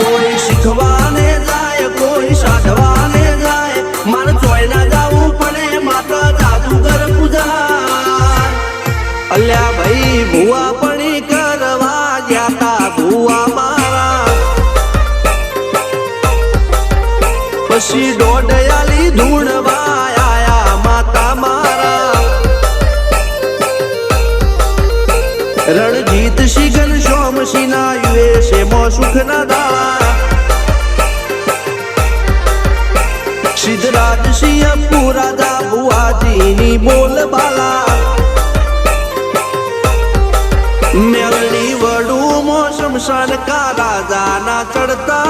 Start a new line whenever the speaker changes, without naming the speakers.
કોઈ શીખવાને જાય, કોઈ સાધવાને જાય. મારે ચોય ના જાવું પડે, માતા જાદુગર પૂજા અલ્યા ભાઈ, ભુવા પણી કરવા ગયા તા, ભુવા મારા. પછી દોડયાલી ધૂણવા આયા માતા મારા. રણજીત શિગન ના યુએ યુએસે મો સુખ ના સિદ્ધરાજ સિંહ પુરાજા ભુવાજીની બોલ બાલા મેલની વડું મોસમ શમશાન કા રાજાના ચડતા